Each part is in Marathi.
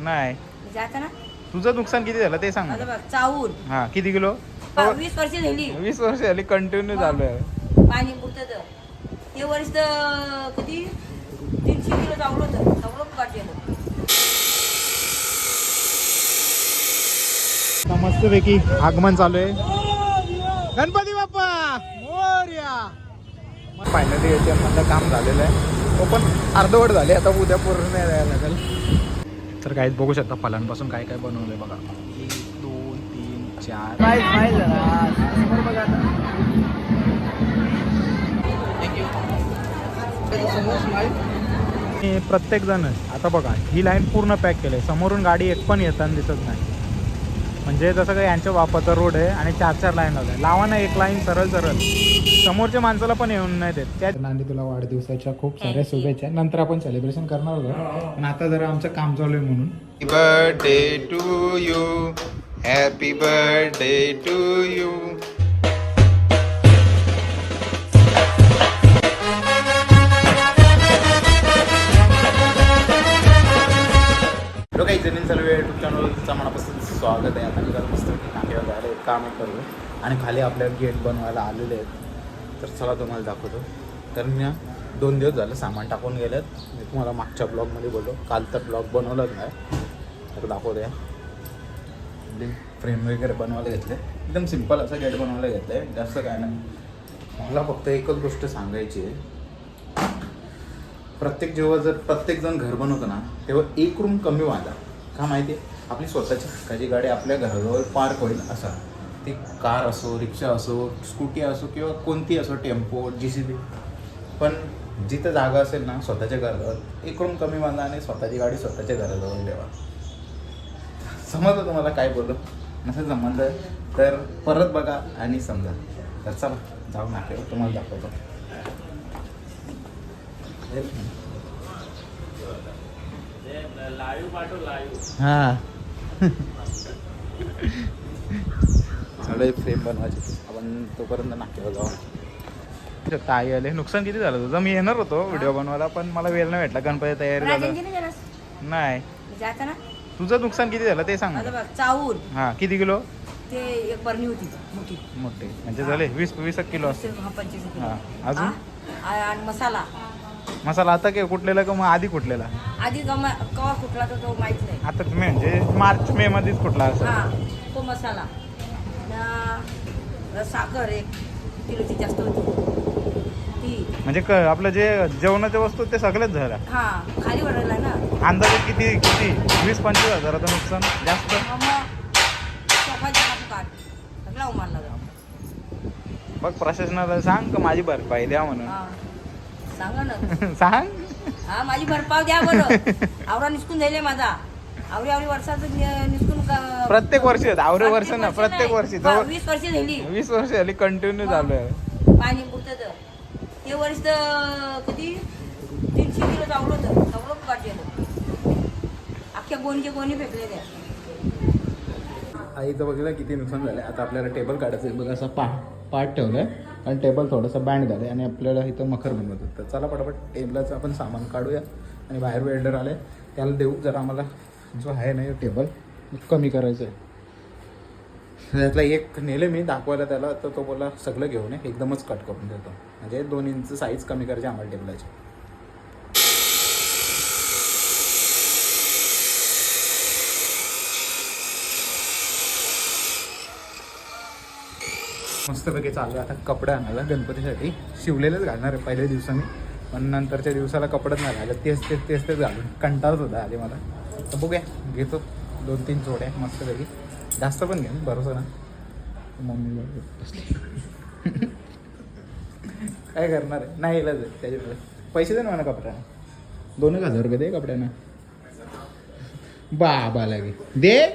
नाही. जाता ना? तुझं नुकसान किती झालं ते सांग आता मला. बघ चावून हा किती किलो? पा- वीस वर्ष झाली. वीस वर्ष झाली कंटिन्यू चालू आहे. पाणी पुरतं ते वर्ष तर किती? तीनशे किलो चावलं होतं. सगळं काढलेलं मस्तपैकी आगमन चालू आहे. गणपती बाप्पा! मोर्या! फायनली याच्या मधलं काम झालेलं आहे. तो पण अर्धवट झाले आता उद्या पूर्ण यायला लागेल तर काहीच बघू शकता फलांपासून काय काय बनवलंय बघा. एक दोन तीन चार. प्रत्येक जण आता. बघा ही लाईन पूर्ण पॅक केली आहे समोरून गाडी एक पण येताना दिसत नाही. म्हणजे जसं काही यांच्या बापाचा रोड आहे आणि चार चार लाईन आहे लावा ना एक लाईन सरळ सरळ. समोरच्या माणसाला पण येऊन नाही देत. त्या नांदी तुला वाढदिवसाच्या खूप साऱ्या शुभेच्छा. नंतर आपण सेलिब्रेशन करणार होतो पण आता जरा आमचं काम चालू आहे म्हणून. To you. Happy birthday to you. Hello काही जमीन सर्व यूट्यूब चॅनलचं मनापासून स्वागत आहे. आता मी मस्त की नाकेला जायला एक काम करतो आणि खाली आपल्या गेट बनवायला आलेले आहेत. तर चला तुम्हाला दाखवतो. तर मी दोन दिवस झाले सामान टाकून गेलेत. मी तुम्हाला मागच्या ब्लॉगमध्ये बोललो. काल तर ब्लॉग बनवलाच नाही. तर दाखवतो या फ्रेम वगैरे बनवायला घेतले. एकदम सिंपल असं गेट बनवायला घेतलं. आहे जास्त काय नाही. मला फक्त एकच गोष्ट सांगायची आहे. प्रत्येक जेव्हा जर प्रत्येक जण घर बनवतो ना तेव्हा एक रूम कमी वाजा. का माहिती? आहे आपली स्वतःची हक्काची गाडी आपल्या घराजवळ पार्क होईल असा. ती कार असो रिक्षा असो स्कूटी असो किंवा कोणती असो टेम्पो जी सी बी पण जिथं जागा असेल ना स्वतःच्या घराजवळ एक रूम कमी बांधा आणि स्वतःची गाडी स्वतःच्या घराजवळ ठेवा. समजलं तुम्हाला काय बोललो? नसेल समजलं तर परत बघा आणि समजा. तर चला जाऊ नाकेवर तुम्हाला दाखवतो. हा. सगळे फ्रेम बनवायचे. आपण तोपर्यंत नाकेवर जाऊ ताई आले. नुकसान किती झालं तुझं? मी येणार होतो व्हिडिओ बनवायला पण मला वेळ नाही भेटला. गणपती तयारी झालं. नाही. तुझं नुकसान किती झालं ते सांग आता मला. बघ चावून हा किती किलो? ते एक बरणी होती मोठी. मोठे. म्हणजे झाले वीस वीस एक किलो असते. अजून? आणि मसाला. मसाला आता काय कुठलेला का मग आधी कुठलेला? आधी गमा कवा कुठला तर तो माहीत नाही. आता तुम्ही म्हणजे मार्च मे मध्येच कुठला असं हा तो मसाला. न साखर एक किलोची जास्त होती. ती. म्हणजे क- आपलं जे जेवणाच्या वस्तू ते सगळेच झालं हा खाली वळला ना. अंदाजे किती किती? वीस पंचवीस हजाराचं नुकसान जास्त? मग काढ बघ प्रशासनाला सांग का माझी भरपाई द्या म्हणून. हा. सांगा ना. सांग. हा माझी भरपाव द्या बरं. आवरा निसकून जाईल माझा. आवरी आवरी वर्षाचं नि- निसकून का- प्रत्येक वर्षी आवरे वर्ष ना प्रत्येक नाही. वर्षी. जवळ वीस वर्ष झाली. वीस वर्ष झाली कंटिन्यू चालू आहे. पाणी पुरतं ते वर्ष तर किती? तीनशे किलो चावलं होतं. सगळं काढलेलं अख्ख्या गोणीचे गोणी फेकले त्या. आईचं बघितलं किती नुकसान झालं आता आपल्याला टेबल काढायचं आहे. बघा असं पा पाठ ठेवलं आहे आणि टेबल थोडंसं बँड झालं आहे आणि आपल्याला इथं मखर बनवत होतं तर चला पटापट टेबलाचं आपण सामान काढूया आणि बाहेर वेल्डर आले. त्याला देऊ जर आम्हाला. जो आहे ना टेबल कमी करायचं आहे त्यातला एक नेले मी दाखवायला त्याला. तर तो बोला सगळं घेऊन ये. एकदमच कट करून देतो. म्हणजे दोन इंच साईज कमी करायची आम्हाला टेबलाची मस्तपैकी चालू आहे. आता कपडे आणायला गणपतीसाठी. शिवलेलंच घालणार आहे पहिल्या दिवसांनी पण नंतरच्या दिवसाला कपडेच नाही घालत. तेच तेच तेच तेच घालून. कंटाळत होता आधी मला. तर बघूया. घेतो. दोन तीन जोड्या मस्तपैकी जास्त पण घेऊन भरोसा ना मम्मी बरोबर काय करणार आहे? नाही इलाज त्याच्यामुळे. पैसे दे ना मला कपड्यांना दोन एक हजार रुपये दे कपड्यांना बाबा लागे. दे.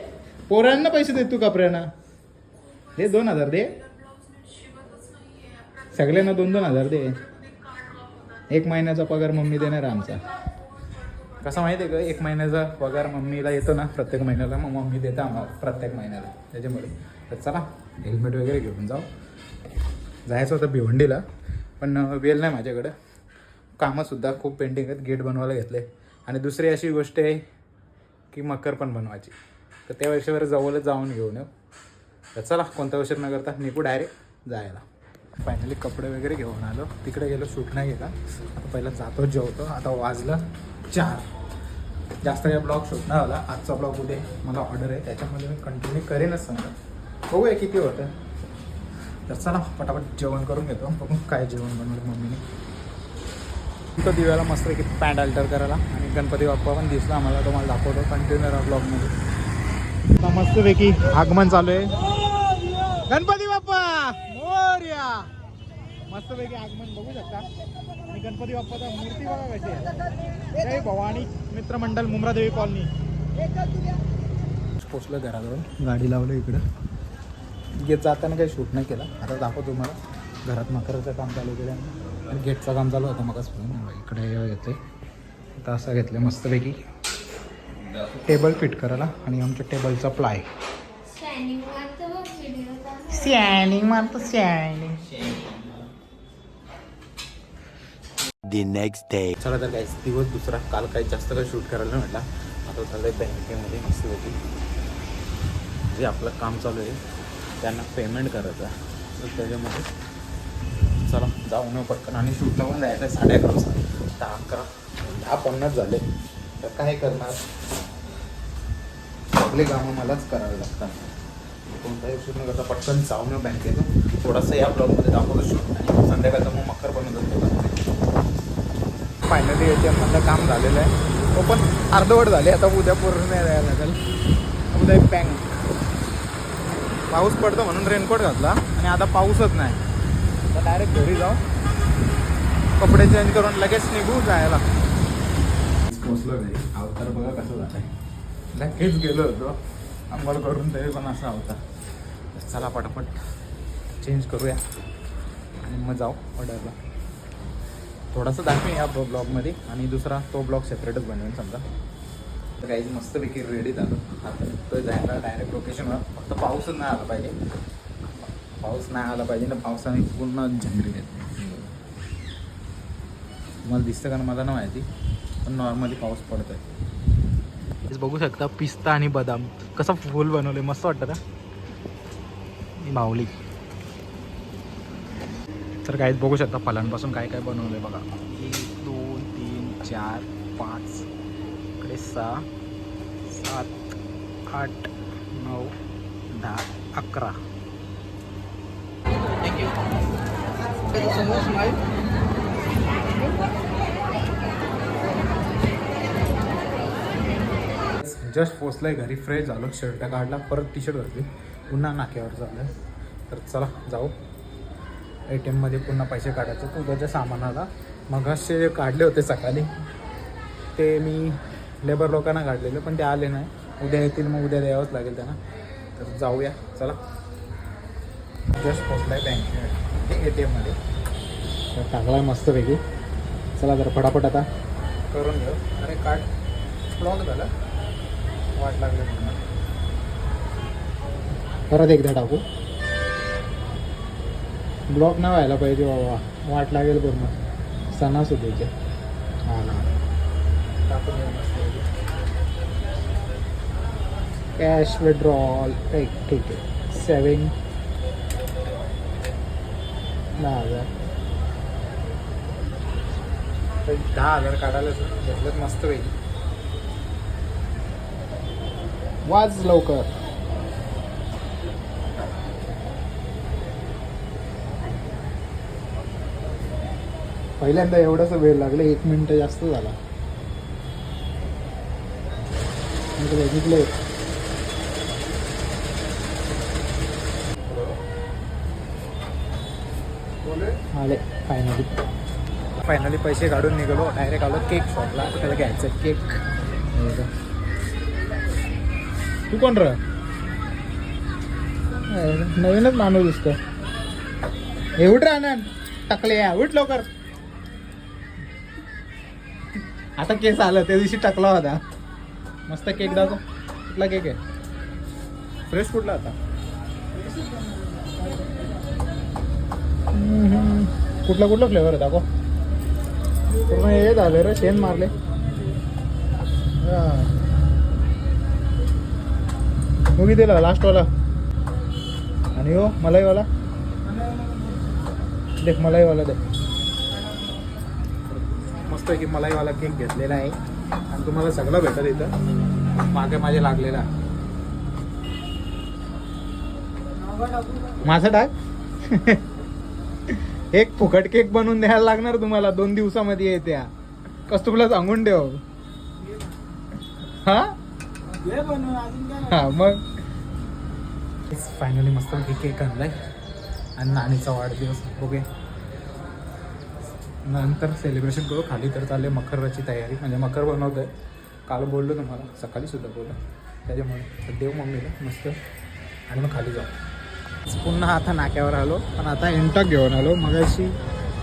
पोरांना पैसे दे तू कपड्यांना दे दोन हजार दे. सगळ्यांना दोन दोन हजार दे. एक महिन्याचा पगार मम्मी देणार आमचा. कसं माहिती आहे का? एक महिन्याचा पगार मम्मीला येतो ना प्रत्येक महिन्याला मग मम्मी देते आम्हाला प्रत्येक महिन्याला. त्याच्यामुळे. तर चला हेल्मेट वगैरे घेऊन जाऊ. जायचं होतं भिवंडीला पण वेळ नाही माझ्याकडं. कामंसुद्धा खूप पेंडिंग आहेत गेट बनवायला घेतले. आणि दुसरी अशी गोष्ट आहे की मकर पण बनवायची. तर त्या वर्षावर जवळच जाऊन घेऊन येऊ. तर चला कोणता उशीर न करता निघू डायरेक्ट जायला. फायनली कपडे वगैरे घेऊन आलो. तिकडे गेलो शूट नाही गेला आता पहिला जातो जेवतो. आता वाजलं चार. जास्त काही ब्लॉग शूट नाही आला आजचा ब्लॉग उद्या मला ऑर्डर आहे. त्याच्यामध्ये मी कंटिन्यू करेनच सांगा बघूया किती होतं. तर चला पटापट जेवण करून घेतो. बघू काय जेवण बनवलं मम्मीने. तो दिव्याला मस्त की पॅन्ट अल्टर करायला. आणि गणपती बाप्पा पण दिसला आम्हाला. तुम्हाला दाखवतो कंटिन्यू ब्लॉगमध्ये आता मस्तपैकी आगमन चालू आहे. गणपती मोर्या मस्तपैकी आगमन बघू शकता. आणि गणपती बाप्पाचा मूर्ती बघा कशी आहे. जय भवानी मित्रमंडळ मुमरादेवी कॉलनी. पोचलं घराजवळ. गाडी लावलं इकडं. येत जाताना काही शूट नाही केला. आता दाखवतो तुम्हाला. घरात मकराचं काम चालू केलं आणि गेटचं काम चालू होतं मगच इकडे येते आता असं घेतलं मस्तपैकी. टेबल फिट करायला. आणि आमच्या टेबलचा प्लाय. सॅनिंग मारतो सॅनिंग the next day. चला तर काय दिवस दुसरा काल काही जास्त काही शूट करायला म्हटला आता चाललं आहे बँकेमध्ये मस्तपैकी जे आपलं काम चालू आहे त्यांना पेमेंट करायचं आहे. तर त्याच्यामध्ये चला जाऊ न पटकन. आणि शूटला पण जायचं साडे अकरा वाजता. दहा अकरा दहा पन्नास झाले. तर काय करणार? सगळे कामं मलाच करावे लागतात. कोणताही शूट न करता पटकन जाऊ न बँकेतून. थोडासा या ब्लॉगमध्ये दाखवतो शूट आणि संध्याकाळचं मग मकर बनवत असतो फायनली ए टी एममधलं काम झालेलं आहे. तो पण अर्धवट झाले आता उद्या पूर्ण नाही जायला लागेल. उद्या बँक पाऊस पडतो म्हणून रेनकोट घातला आणि आता पाऊसच नाही. तर डायरेक्ट घरी जाऊ. कपडे चेंज करून लगेच निघू जायला. पोचलो घरी. अवतार बघा कसं झालं आहे लगेच गेलो होतो. अंघोळ करून तरी पण असा होता. तर चला पटापट. चेंज करूया. आणि मग जाऊ ऑर्डरला थोडासा दाखवेन या ब्लॉगमध्ये आणि दुसरा तो ब्लॉग सेपरेटच बनवेन समजा. तर काही मस्तपैकी रेडी झालो. आता तर जायला डायरेक्ट लोकेशनवर फक्त पाऊसच नाही आला पाहिजे. पाऊस नाही आला पाहिजे. ना पावसाने पूर्ण झंगरी देते तुम्हाला दिसतं का ना मला नाही माहिती. पण नॉर्मली पाऊस पडतोय. आहे बघू शकता पिस्ता आणि बदाम. कसं फुल बनवले मस्त वाटतं का? माऊली. तर काहीच बघू शकता फलांपासून काय काय बनवलं आहे बघा. एक दोन तीन चार पाच इकडे सहा सात आठ नऊ दहा अकरा. जस्ट पोचलाय घरी फ्रेश झालो शर्ट काढला परत टी शर्ट घातली. पुन्हा नाक्यावर चाललं तर चला जाऊ. ए टी एममध्ये पुन्हा पैसे काढायचे. तू त्याच्या सामानाला मग असे काढले होते सकाळी ते मी लेबर लोकांना काढलेले पण ते आले नाही. उद्या येतील मग उद्या द्यावंच लागेल त्यांना. तर जाऊया. चला. जस्ट पोचलाय बँक ए टी एममध्ये तर टाकला आहे मस्तपैकी. चला जरा फटाफट आता. करून घेऊ. अरे कार्ड ब्लॉक झालं. वाट लागली म्हणून परत एकदा टाकू. ब्लॉक नाही व्हायला पाहिजे बाबा. वाट लागेल पूर्ण. सणासुदीचे. हा ना. कॅश विड्रॉल ठीक ठीक आहे. सेविंग दहा हजार. दहा हजार काढायला घेतलं मस्त पैकी. वाज लवकर. पहिल्यांदा एवढाच वेळ लागला एक मिनिट जास्त झाला. निघले आले फायनली फायनली पैसे काढून निघालो डायरेक्ट आलो केक शॉपला त्याला घ्यायचं केक तू कोण र? नवीनच माणूस दिसतो एवढ राहणार टाकले या उठ लवकर. आता केस आलं त्या दिवशी टाकला होता. मस्त केक दाखव. कुठला केक आहे? फ्रेश कुठला आता? कुठला कुठला फ्लेवर आहे? दाखव. पूर्ण हे झालं रे शेण मारले. हा. दिला लास्टवाला आणि हो मलाईवाला. देख मलाईवाला देख मस्त आहे की मलाईवाला केक घेतलेला आहे. आणि तुम्हाला सगळं भेटत इथं. मागे माझे लागलेला. माझा टाक एक फुकट केक बनवून द्यायला लागणार तुम्हाला. दोन दिवसामध्ये येत्या. कस तुला सांगून ठेव. हा? हा मग. फायनली मस्त केक आणलाय. आणि नाणीचा वाढदिवस. बघूया. नंतर सेलिब्रेशन करू खाली तर चालले मकराची तयारी. म्हणजे मकर बनवत आहे काल बोललो तुम्हाला सकाळी सुद्धा बोललो. त्याच्यामुळे देव मम्मीला मस्त. आणि मग खाली जाऊ. पुन्हा आता नाक्यावर आलो. पण आता इंटक घेऊन आलो. मग अशी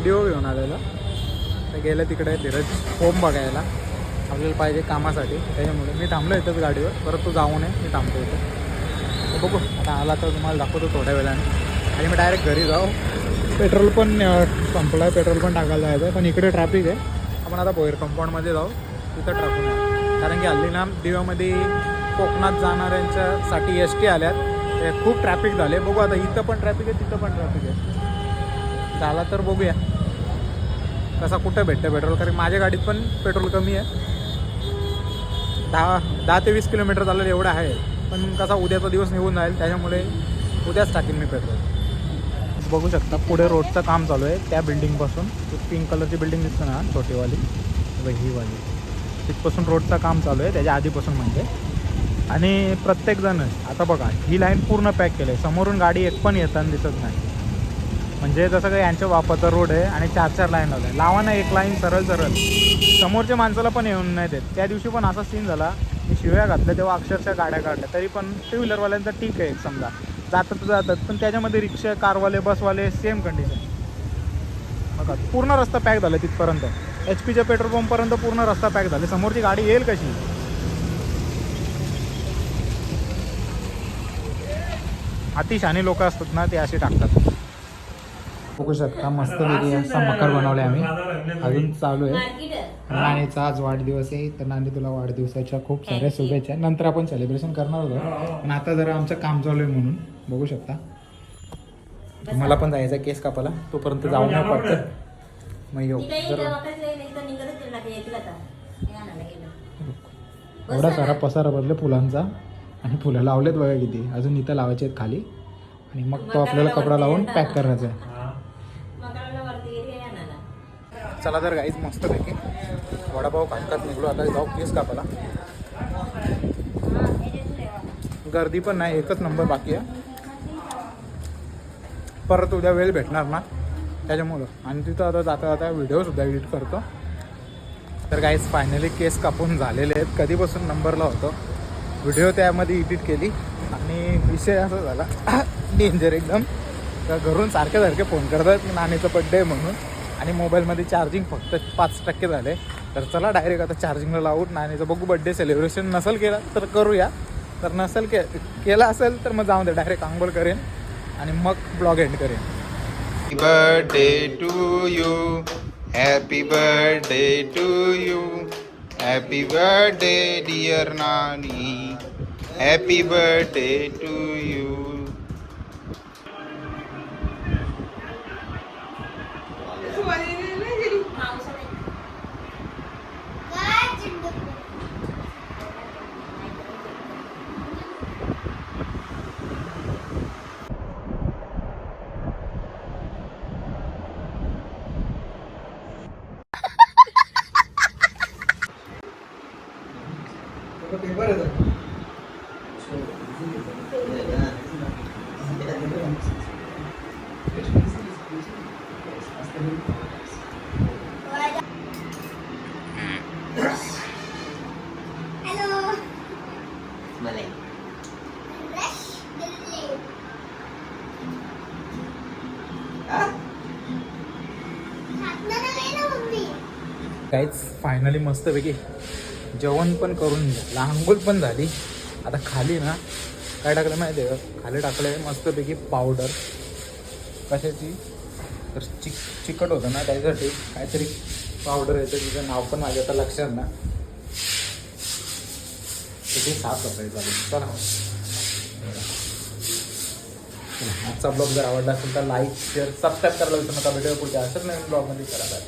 डिओ घेऊन आलेलो. तर गेलं तिकडे धीरज होम बघायला. आपल्याला पाहिजे कामासाठी. त्याच्यामुळे मी थांबलो इथंच गाडीवर. परत तो जाऊ नये मी थांबतो इथं. बघू. आता आला तर तुम्हाला दाखवतो थोड्या वेळाने. आणि मी डायरेक्ट घरी जाऊ. पेट्रोल पण संपलं आहे पेट्रोल पण टाकायला जायचं आहे पण इकडे ट्रॅफिक आहे. आपण आता भोयर कंपाऊंडमध्ये जाऊ. तिथं ट्रॅफिक आहे. कारण की हल्ली ना दिव्यामध्ये कोकणात जाणाऱ्यांच्यासाठी एस टी आल्यात. ते खूप ट्रॅफिक झाले. बघू आता इथं पण ट्रॅफिक आहे तिथं पण ट्रॅफिक आहे. झाला तर बघूया. कसा कुठं भेटतं पेट्रोल? कारण माझ्या गाडीत पण पेट्रोल कमी आहे. दहा दहा ते वीस किलोमीटर चाललं एवढं आहे. पण कसा उद्याचा दिवस निघून जाईल त्याच्यामुळे उद्याच टाकीन मी पेट्रोल. बघू शकता पुढे रोडचं काम चालू आहे. त्या बिल्डिंगपासून पिंक कलरची बिल्डिंग दिसतं ना छोटीवाली. ही वाली. तिथपासून रोडचं काम चालू आहे त्याच्या आधीपासून म्हणजे. आणि प्रत्येकजण आता बघा ही लाईन पूर्ण पॅक केली आहे. समोरून गाडी एक पण येताना दिसत नाही. म्हणजे जसं काही यांच्या वापरचा रोड आहे आणि चार चार लाईन लावल्या आहे लावा ना एक लाईन सरळ सरळ समोरच्या माणसाला पण येऊन नाही देत. त्या दिवशी पण असा सीन झाला. मी शिव्या घातल्या तेव्हा अक्षरशः गाड्या काढल्या. तरी पण टू व्हीलरवाल्यांचं ठीक आहे समजा. जातात तर जातात पण त्याच्यामध्ये रिक्षा कारवाले बसवाले सेम कंडिशन बघा पूर्ण रस्ता पॅक झाला तिथपर्यंत. एच पीच्या पेट्रोल पंपपर्यंत पूर्ण रस्ता पॅक झाले. समोरची गाडी येईल कशी? अतिशानी लोक असतात ना ते असे टाकतात. बघू शकता मस्त वेगळी असा मकर बनवले आम्ही. अजून चालू आहे. नाणीचा आज वाढदिवस आहे तर नाणी तुला वाढदिवसाच्या खूप साऱ्या शुभेच्छा. नंतर आपण सेलिब्रेशन करणार होतो. पण आता जरा आमचं काम चालू आहे म्हणून. बघू शकता. मला पण जायचं आहे केस कापायला तोपर्यंत जाऊ पडतं मग येऊ. जर एवढा सारा पसारा बदले फुलांचा आणि फुलं लावलेत बघा किती. अजून इथं लावायचे आहेत खाली. आणि मग तो आपल्याला कपडा लावून पॅक करायचा आहे. चला तर गाईच मस्त पैकी. वडापाव खातात निघलो. आता जाऊ केस कापायला. गर्दी पण नाही एकच नंबर बाकी आहे. परत उद्या वेळ भेटणार ना? त्याच्यामुळं. आणि तिथं आता जाता जाता व्हिडिओसुद्धा एडिट करतो. तर काहीच फायनली केस कापून झालेले आहेत. कधीपासून नंबरला होतो? व्हिडिओ त्यामध्ये एडिट केली. आणि विषय असा झाला. डेंजर एकदम. तर घरून सारखे सारखे फोन करतात नाणीचा बड्डे म्हणून. आणि मोबाईलमध्ये चार्जिंग फक्त पाच टक्के झाले. तर चला डायरेक्ट आता चार्जिंगला लावून नाणीचं बघू बड्डे सेलिब्रेशन नसेल केला तर करूया. तर नसेल के केला असेल तर मग जाऊन दे. डायरेक्ट आंघोळ करेन. आणि मग ब्लॉग एंड करेन Happy birthday to you. Happy birthday to you. Happy birthday, dear Nani. Happy birthday to काहीच फायनली मस्तपैकी जेवण पण करून झालं आंघोळ पण झाली. आता खाली ना काय टाकलं माहिती आहे का? खाली टाकलं आहे मस्तपैकी पावडर कशाची? तर चिक चिकट होतं ना त्याच्यासाठी काहीतरी पावडर येतं तिचं नाव पण माझ्या आता लक्षात ना. त्याची साफ सफाई चला आजचा ब्लॉग जर आवडला असेल तर लाईक शेअर सबस्क्राईब करायला विसरू नका. भेटूया पुढच्या असंच नवीन ब्लॉगमध्ये करा बाय